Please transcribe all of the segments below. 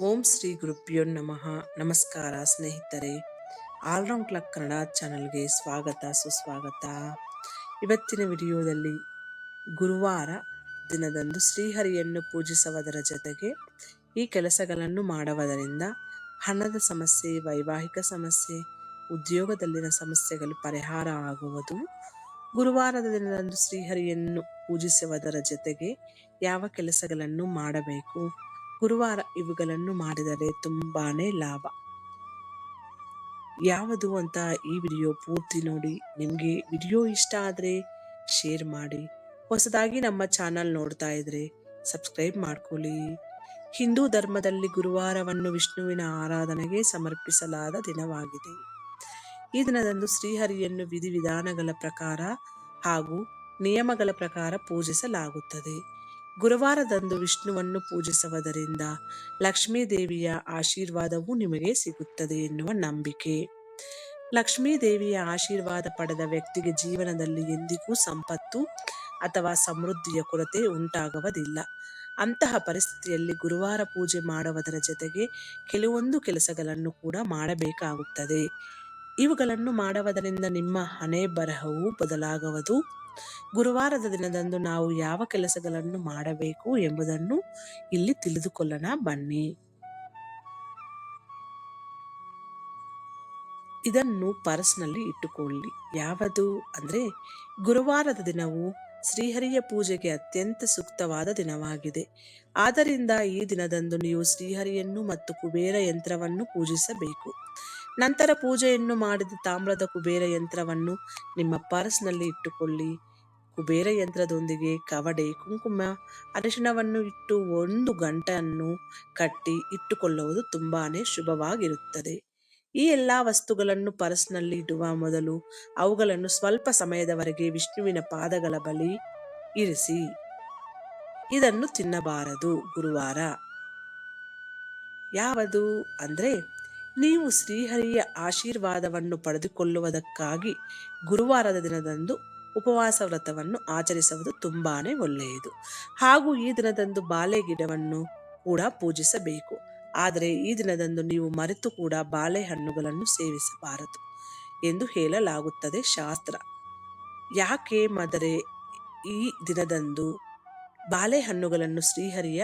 ಓಂ ಶ್ರೀ ಗುರುಭ್ಯೋ ನಮಃ. ನಮಸ್ಕಾರ ಸ್ನೇಹಿತರೆ. ಆಲ್ರೌಂಡ್ ಕ್ಲಕ್ ಕನ್ನಡ ಚಾನಲ್ಗೆ ಸ್ವಾಗತ, ಸುಸ್ವಾಗತ. ಇವತ್ತಿನ ವಿಡಿಯೋದಲ್ಲಿ ಗುರುವಾರ ದಿನದಂದು ಶ್ರೀಹರಿಯನ್ನು ಪೂಜಿಸುವುದರ ಜೊತೆಗೆ ಈ ಕೆಲಸಗಳನ್ನು ಮಾಡುವುದರಿಂದ ಹಣದ ಸಮಸ್ಯೆ, ವೈವಾಹಿಕ ಸಮಸ್ಯೆ, ಉದ್ಯೋಗದಲ್ಲಿನ ಸಮಸ್ಯೆಗಳು ಪರಿಹಾರ ಆಗುವುದು. ಗುರುವಾರದ ದಿನದಂದು ಶ್ರೀಹರಿಯನ್ನು ಪೂಜಿಸುವುದರ ಜೊತೆಗೆ ಯಾವ ಕೆಲಸಗಳನ್ನು ಮಾಡಬೇಕು? ಗುರುವಾರ ಇವುಗಳನ್ನು ಮಾಡಿದರೆ ತುಂಬಾನೇ ಲಾಭ. ಯಾವುದು ಅಂತ ಈ ವಿಡಿಯೋ ಪೂರ್ತಿ ನೋಡಿ. ನಿಮಗೆ ವಿಡಿಯೋ ಇಷ್ಟ ಆದರೆ ಶೇರ್ ಮಾಡಿ. ಹೊಸದಾಗಿ ನಮ್ಮ ಚಾನಲ್ ನೋಡ್ತಾ ಇದ್ರೆ ಸಬ್ಸ್ಕ್ರೈಬ್ ಮಾಡ್ಕೊಳ್ಳಿ. ಹಿಂದೂ ಧರ್ಮದಲ್ಲಿ ಗುರುವಾರವನ್ನು ವಿಷ್ಣುವಿನ ಆರಾಧನೆಗೆ ಸಮರ್ಪಿಸಲಾದ ದಿನವಾಗಿದೆ. ಈ ದಿನದಂದು ಶ್ರೀಹರಿಯನ್ನು ವಿಧಿವಿಧಾನಗಳ ಪ್ರಕಾರ ಹಾಗೂ ನಿಯಮಗಳ ಪ್ರಕಾರ ಪೂಜಿಸಲಾಗುತ್ತದೆ. ಗುರುವಾರದಂದು ವಿಷ್ಣುವನ್ನು ಪೂಜಿಸುವುದರಿಂದ ಲಕ್ಷ್ಮೀ ದೇವಿಯ ಆಶೀರ್ವಾದವು ನಿಮಗೆ ಸಿಗುತ್ತದೆ ಎನ್ನುವ ನಂಬಿಕೆ. ಲಕ್ಷ್ಮೀ ದೇವಿಯ ಆಶೀರ್ವಾದ ಪಡೆದ ವ್ಯಕ್ತಿಗೆ ಜೀವನದಲ್ಲಿ ಎಂದಿಗೂ ಸಂಪತ್ತು ಅಥವಾ ಸಮೃದ್ಧಿಯ ಕೊರತೆ ಉಂಟಾಗುವುದಿಲ್ಲ. ಅಂತಹ ಪರಿಸ್ಥಿತಿಯಲ್ಲಿ ಗುರುವಾರ ಪೂಜೆ ಮಾಡುವುದರ ಜೊತೆಗೆ ಕೆಲವೊಂದು ಕೆಲಸಗಳನ್ನು ಕೂಡ ಮಾಡಬೇಕಾಗುತ್ತದೆ. ಇವುಗಳನ್ನು ಮಾಡುವುದರಿಂದ ನಿಮ್ಮ ಹಣೆ ಬರಹವು ಬದಲಾಗುವುದು. ಗುರುವಾರದ ದಿನದಂದು ನಾವು ಯಾವ ಕೆಲಸಗಳನ್ನು ಮಾಡಬೇಕು ಎಂಬುದನ್ನು ಇಲ್ಲಿ ತಿಳಿದುಕೊಳ್ಳೋಣ. ಬನ್ನಿ. ಇದನ್ನು ಪರ್ಸ್ನಲ್ಲಿ ಇಟ್ಟುಕೊಳ್ಳಿ. ಯಾವುದು? ಅಂದ್ರೆ ಗುರುವಾರದ ದಿನವು ಶ್ರೀಹರಿಯ ಪೂಜೆಗೆ ಅತ್ಯಂತ ಸೂಕ್ತವಾದ ದಿನವಾಗಿದೆ. ಆದ್ದರಿಂದ ಈ ದಿನದಂದು ನೀವು ಶ್ರೀಹರಿಯನ್ನು ಮತ್ತು ಕುಬೇರ ಯಂತ್ರವನ್ನು ಪೂಜಿಸಬೇಕು. ನಂತರ ಪೂಜೆಯನ್ನು ಮಾಡಿದ ತಾಮ್ರದ ಕುಬೇರ ಯಂತ್ರವನ್ನು ನಿಮ್ಮ ಪರ್ಸ್ನಲ್ಲಿ ಇಟ್ಟುಕೊಳ್ಳಿ. ಕುಬೇರ ಯಂತ್ರದೊಂದಿಗೆ ಕವಡೆ, ಕುಂಕುಮ ಅರಿಶಿನವನ್ನು ಇಟ್ಟು ಒಂದು ಗಂಟನ್ನು ಕಟ್ಟಿ ಇಟ್ಟುಕೊಳ್ಳುವುದು ತುಂಬಾನೇ ಶುಭವಾಗಿರುತ್ತದೆ. ಈ ಎಲ್ಲ ವಸ್ತುಗಳನ್ನು ಪರಸ್ನಲ್ಲಿ ಇಡುವ ಮೊದಲು ಅವುಗಳನ್ನು ಸ್ವಲ್ಪ ಸಮಯದವರೆಗೆ ವಿಷ್ಣುವಿನ ಪಾದಗಳ ಬಳಿ ಇರಿಸಿ. ಇದನ್ನು ತಿನ್ನಬಾರದು ಗುರುವಾರ. ಯಾವುದು ಅಂದ್ರೆ ನೀವು ಶ್ರೀಹರಿಯ ಆಶೀರ್ವಾದವನ್ನು ಪಡೆದುಕೊಳ್ಳುವುದಕ್ಕಾಗಿ ಗುರುವಾರದ ದಿನದಂದು ಉಪವಾಸ ವ್ರತವನ್ನು ಆಚರಿಸುವುದು ತುಂಬಾನೇ ಒಳ್ಳೆಯದು. ಹಾಗೂ ಈ ದಿನದಂದು ಬಾಳೆ ಗಿಡವನ್ನು ಕೂಡ ಪೂಜಿಸಬೇಕು. ಆದರೆ ಈ ದಿನದಂದು ನೀವು ಮರೆತು ಕೂಡ ಬಾಳೆಹಣ್ಣುಗಳನ್ನು ಸೇವಿಸಬಾರದು ಎಂದು ಹೇಳಲಾಗುತ್ತದೆ ಶಾಸ್ತ್ರ. ಯಾಕೆ ಮದರೆ ಈ ದಿನದಂದು ಬಾಳೆಹಣ್ಣುಗಳನ್ನು ಶ್ರೀಹರಿಯ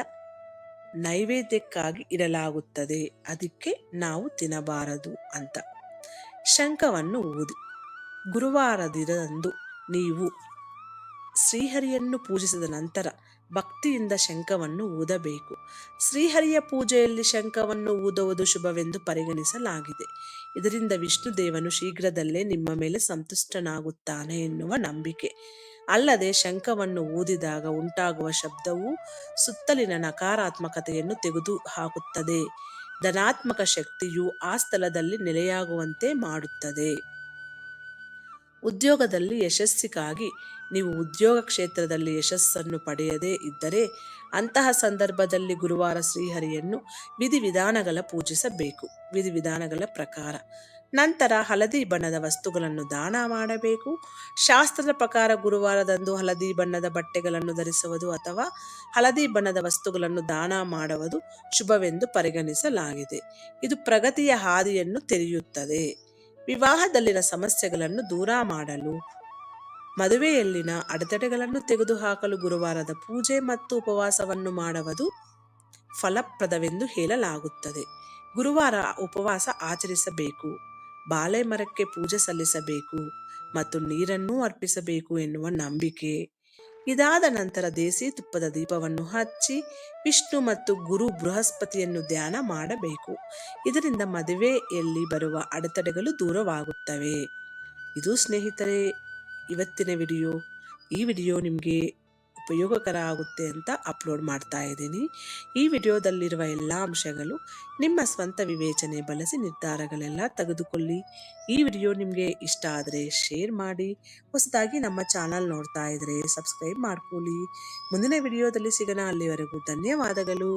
ನೈವೇದ್ಯಕ್ಕಾಗಿ ಇಡಲಾಗುತ್ತದೆ. ಅದಕ್ಕೆ ನಾವು ತಿನ್ನಬಾರದು ಅಂತ ಶಂಖವನ್ನು ಊದಿ ಗುರುವಾರದಿರಂದು ನೀವು ಶ್ರೀಹರಿಯನ್ನು ಪೂಜಿಸಿದ ನಂತರ ಭಕ್ತಿಯಿಂದ ಶಂಖವನ್ನು ಊದಬೇಕು. ಶ್ರೀಹರಿಯ ಪೂಜೆಯಲ್ಲಿ ಶಂಖವನ್ನು ಊದುವುದು ಶುಭವೆಂದು ಪರಿಗಣಿಸಲಾಗಿದೆ. ಇದರಿಂದ ವಿಷ್ಣು ದೇವನು ಶೀಘ್ರದಲ್ಲೇ ನಿಮ್ಮ ಮೇಲೆ ಸಂತುಷ್ಟನಾಗುತ್ತಾನೆ ಎನ್ನುವ ನಂಬಿಕೆ. ಅಲ್ಲದೆ ಶಂಖವನ್ನು ಊದಿದಾಗ ಉಂಟಾಗುವ ಶಬ್ದವು ಸುತ್ತಲಿನ ನಕಾರಾತ್ಮಕತೆಯನ್ನು ತೆಗೆದು ಹಾಕುತ್ತದೆ ಧನಾತ್ಮಕ ಶಕ್ತಿಯು ಆ ಸ್ಥಳದಲ್ಲಿ ನೆಲೆಯಾಗುವಂತೆ ಮಾಡುತ್ತದೆ. ಉದ್ಯೋಗದಲ್ಲಿ ಯಶಸ್ಸಿಗಾಗಿ ನೀವು ಉದ್ಯೋಗ ಕ್ಷೇತ್ರದಲ್ಲಿ ಯಶಸ್ಸನ್ನು ಪಡೆಯದೇ ಇದ್ದರೆ ಅಂತಹ ಸಂದರ್ಭದಲ್ಲಿ ಗುರುವಾರ ಶ್ರೀಹರಿಯನ್ನು ವಿಧಿವಿಧಾನಗಳ ಪೂಜಿಸಬೇಕು. ವಿಧಿವಿಧಾನಗಳ ಪ್ರಕಾರ ನಂತರ ಹಳದಿ ಬಣ್ಣದ ವಸ್ತುಗಳನ್ನು ದಾನ ಮಾಡಬೇಕು. ಶಾಸ್ತ್ರದ ಪ್ರಕಾರ ಗುರುವಾರದಂದು ಹಳದಿ ಬಣ್ಣದ ಬಟ್ಟೆಗಳನ್ನು ಧರಿಸುವುದು ಅಥವಾ ಹಳದಿ ಬಣ್ಣದ ವಸ್ತುಗಳನ್ನು ದಾನ ಮಾಡುವುದು ಶುಭವೆಂದು ಪರಿಗಣಿಸಲಾಗಿದೆ. ಇದು ಪ್ರಗತಿಯ ಹಾದಿಯನ್ನು ತೆರೆಯುತ್ತದೆ. ವಿವಾಹದಲ್ಲಿನ ಸಮಸ್ಯೆಗಳನ್ನು ದೂರ ಮಾಡಲು, ಮದುವೆಯಲ್ಲಿನ ಅಡೆತಡೆಗಳನ್ನು ತೆಗೆದುಹಾಕಲು ಗುರುವಾರದ ಪೂಜೆ ಮತ್ತು ಉಪವಾಸವನ್ನು ಮಾಡುವುದು ಫಲಪ್ರದವೆಂದು ಹೇಳಲಾಗುತ್ತದೆ. ಗುರುವಾರ ಉಪವಾಸ ಆಚರಿಸಬೇಕು, ಬಾಳೆ ಮರಕ್ಕೆ ಪೂಜೆ ಸಲ್ಲಿಸಬೇಕು ಮತ್ತು ನೀರನ್ನೂ ಅರ್ಪಿಸಬೇಕು ಎನ್ನುವ ನಂಬಿಕೆ ಇದಾದ ನಂತರ ದೇಸಿ ತುಪ್ಪದ ದೀಪವನ್ನು ಹಚ್ಚಿ ವಿಷ್ಣು ಮತ್ತು ಗುರು ಬೃಹಸ್ಪತಿಯನ್ನು ಧ್ಯಾನ ಮಾಡಬೇಕು. ಇದರಿಂದ ಮದುವೆಯಲ್ಲಿ ಬರುವ ಅಡೆತಡೆಗಳು ದೂರವಾಗುತ್ತವೆ. ಇದು ಸ್ನೇಹಿತರೆ, ಇವತ್ತಿನ ವಿಡಿಯೋ. ಈ ವಿಡಿಯೋ ನಿಮಗೆ ಉಪಯೋಗಕರ ಆಗುತ್ತೆ ಅಂತ ಅಪ್ಲೋಡ್ ಮಾಡ್ತಾ ಇದ್ದೀನಿ. ಈ ವಿಡಿಯೋದಲ್ಲಿರುವ ಎಲ್ಲ ಅಂಶಗಳು ನಿಮ್ಮ ಸ್ವಂತ ವಿವೇಚನೆ ಬಳಸಿ ನಿರ್ಧಾರಗಳೆಲ್ಲ ತೆಗೆದುಕೊಳ್ಳಿ. ಈ ವಿಡಿಯೋ ನಿಮಗೆ ಇಷ್ಟ ಆದರೆ ಶೇರ್ ಮಾಡಿ. ಹೊಸದಾಗಿ ನಮ್ಮ ಚಾನಲ್ ನೋಡ್ತಾ ಇದ್ರೆ ಸಬ್ಸ್ಕ್ರೈಬ್ ಮಾಡ್ಕೊಳ್ಳಿ. ಮುಂದಿನ ವಿಡಿಯೋದಲ್ಲಿ ಸಿಗೋಣ. ಅಲ್ಲಿವರೆಗೂ ಧನ್ಯವಾದಗಳು.